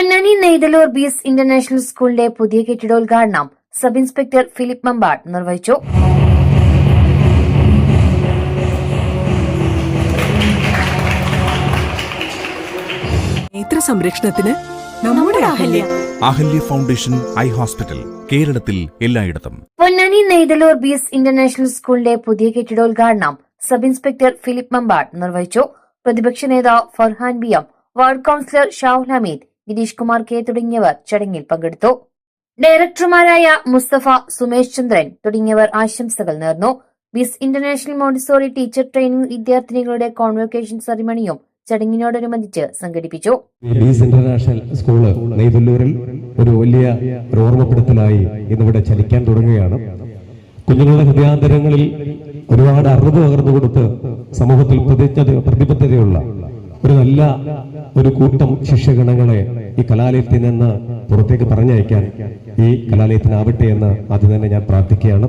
Ponnani Neythalur Bees international സ്കൂളിന്റെ പുതിയ കെട്ടിടോദ്ഘാടനം സബ് ഇൻസ്പെക്ടർ ഫിലിപ്പ് മമ്പാട് നിർവഹിച്ചു. നേത്ര സംരക്ഷണത്തിന് നമ്മുടെ Ahalya. Ahalya. Foundation eye hospital കേരളത്തിൽ എല്ലായിടത്തും. പൊന്നാനി നെയ്തലൂർ ബീസ് ഇന്റർനാഷണൽ സ്കൂളിന്റെ പുതിയ കെട്ടിടോദ്ഘാടനം സബ് ഇൻസ്പെക്ടർ ഫിലിപ്പ് മമ്പാട് നിർവഹിച്ചു. പ്രതിപക്ഷ നേതാവ് Farhan B M ward councillor Shahul Hameed Girish Kumar K തുടങ്ങിയവർ ചടങ്ങിൽ പങ്കെടുത്തു. ഡയറക്ടർമാരായ മുസ്തഫ സുമേഷ് ചന്ദ്രൻ തുടങ്ങിയവർ ആശംസകൾ നേർന്നു. Miss International Montessori teacher training വിദ്യാർത്ഥിനികളുടെ convocation സെറിമണിയും ചടങ്ങിനോടനുബന്ധിച്ച് സംഘടിപ്പിച്ചു. മിസ് ഇന്റർനാഷണൽ സ്കൂൾ നെയ്തല്ലൂരിൽ ഒരു വലിയ ഓർമ്മപ്പെടുത്തലായി ഇന്നിവിടെ ചലിക്കാൻ തുടങ്ങുകയാണ്. കുഞ്ഞുങ്ങളുടെ ഹൃദയാന്തരങ്ങളിൽ ഒരുപാട് അറിവ് പകർന്നു കൊടുത്ത് സമൂഹത്തിൽ പ്രതിജ്ഞ പ്രതിബദ്ധതയുള്ള ഒരു നല്ല ഒരു കൂട്ടം ശിഷ്യഗണങ്ങളെ ഈ കലാലയത്തിൽ നിന്ന് പുറത്തേക്ക് പറഞ്ഞയക്കാൻ ഈ കലാലയത്തിനാവട്ടെ എന്ന് ആദ്യം തന്നെ ഞാൻ പ്രാർത്ഥിക്കുകയാണ്.